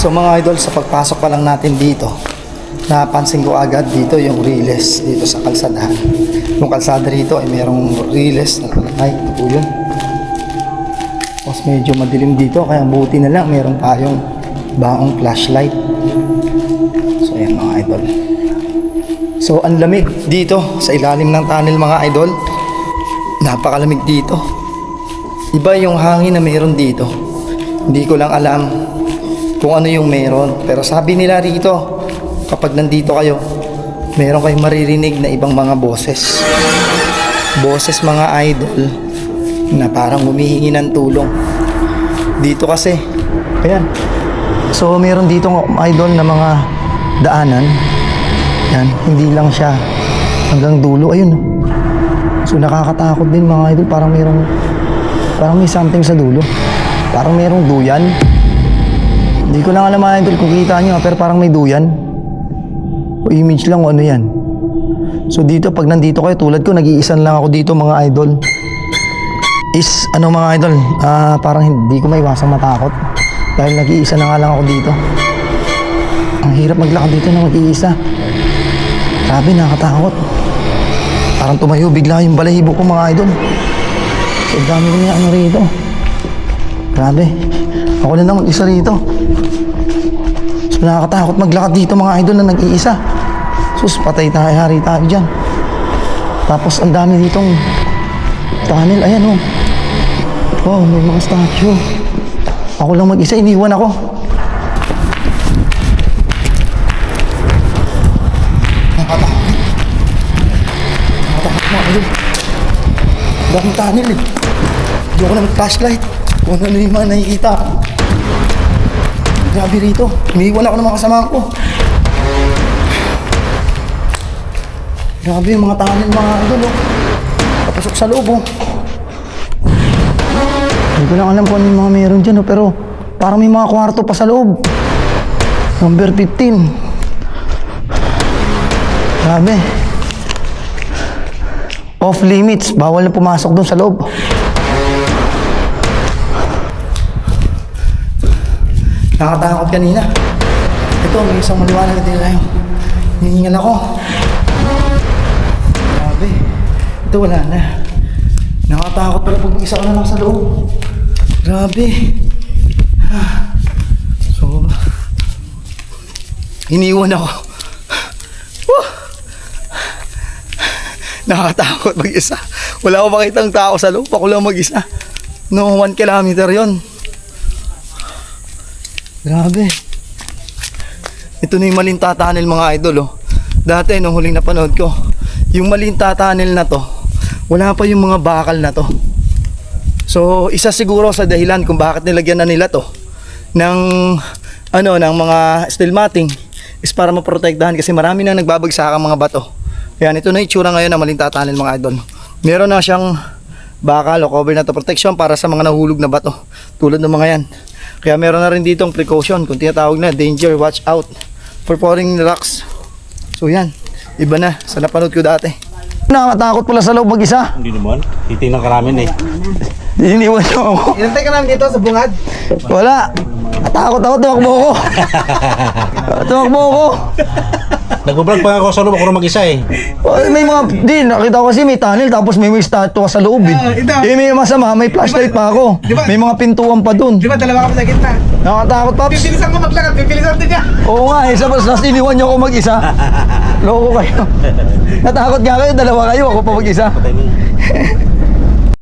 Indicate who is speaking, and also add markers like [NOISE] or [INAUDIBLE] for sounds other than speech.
Speaker 1: So mga idol, sa pagpasok pa lang natin dito, napansin ko agad dito yung riles dito sa kalsadahan. Yung kalsada rito ay merong riles na ay, ito yun. Tapos medyo madilim dito, kaya buti na lang meron tayong baong flashlight. So ayan mga idol. So ang lamig dito sa ilalim ng tunnel mga idol. Napakalamig dito. Iba yung hangin na meron dito. Hindi ko lang alam kung ano yung meron. Pero sabi nila rito, kapag nandito kayo, meron kayong maririnig na ibang mga boses. Boses mga idol na parang humihingi ng tulong. Dito kasi, ayan. So meron dito idol na mga daanan. Yan, hindi lang siya hanggang dulo. Ayun. So nakakatakot din mga idol, parang merong parang may something sa dulo. Parang merong duyan. Hindi ko lang alam mga idol kung kita nyo, ah, pero parang may duyan. O image lang o ano yan. So dito, pag nandito kayo, tulad ko, nag-iisan lang ako dito mga idol. Is, ano mga idol, ah, parang hindi ko maiwasang matakot. Dahil nag-iisa na nga lang ako dito. Ang hirap maglakad dito na mag-iisa. Grabe, nakakatakot. Parang tumayo bigla yung balahibo ko mga idol. So, dami ko niya ano rito. Grabe. Ako na lang mag-isa rito. So, nakakatakot maglakad dito mga idol na nag-iisa. Sus, patay tayo, hari tayo dyan. Tapos, ang dami ditong tunnel. Ayan, oh. Wow, may mga statue. Ako lang mag-isa, iniwan ako. Nakakatakot. Nakakatakot mga idol. Daming tunnel eh. Hindi ako na mag-flashlight. Kung ano yung mga nakikita ko. Grabe rito. Iniwan ako ng mga kasama ko. Grabe yung mga tunnel mga idol oh. Papasok sa loob oh. Hindi ko lang alam kung ano yung mga meron dyan oh, pero parang may mga kwarto pa sa loob. Number 15. Grabe. Off limits. Bawal na pumasok doon sa loob. Nakatakot kanina. Ito, may isang maliwanag na tayo. Hinihingal ako. Grabe. Ito, wala na. Nakatakot pala pag isa ka na lang sa loob. Grabe. [SIGHS] So, iniwan ako. [SIGHS] Woo! [SIGHS] Nakakatakot mag-isa. Wala akong makitang tao sa loob. Ako lang mag-isa. No, one kilometer yon. Grabe. Ito na yung Malinta Tunnel mga idol oh. Dati nung huling napanood ko, yung Malinta Tunnel na to, wala pa yung mga bakal na to. So, isa siguro sa dahilan kung bakit nilagyan na nila to ng ano ng mga steel matting is para maprotektahan kasi marami nang nagbabagsak ang mga bato. Yan, ito na itsura ngayon ng Malinta Tunnel mga idol. Meron na siyang bakal o cover na to protection para sa mga nahulog na bato tulad ng mga yan. Kaya meron na rin ditong precaution kung tinatawag na danger, watch out for falling rocks. So yan, iba na sa napanood ko dati. Nakakatakot pala sa loob mag-isa.
Speaker 2: Hindi naman. Titingnan ka namin eh.
Speaker 1: Iniwan niyo ako.
Speaker 3: Inantay ka namin dito sa bungad.
Speaker 1: Wala. Takot ako, tumakbo ako. [LAUGHS] tumakbo ako.
Speaker 2: Nag-vlog pa ako sa loob. Ako na mag-isa eh.
Speaker 1: Oh, may mga, di, nakita ko kasi may tunnel tapos may may statue sa loob eh.
Speaker 3: Ah, ito.
Speaker 1: Eh, may masama, may flashlight pa ako.
Speaker 3: Di ba-
Speaker 1: May mga pintuan pa dun.
Speaker 3: Di ba dalawa kami sa gitna?
Speaker 1: Nakakatakot, Paps.
Speaker 3: Pipilisan ko maglakad, pipilisan din niya.
Speaker 1: Oo nga, eh, sa nas iniwan niyo ako mag-isa. [LAUGHS] Loko kayo. Natakot nga kayo, dalawa kayo, ako pa mag-isa. [LAUGHS]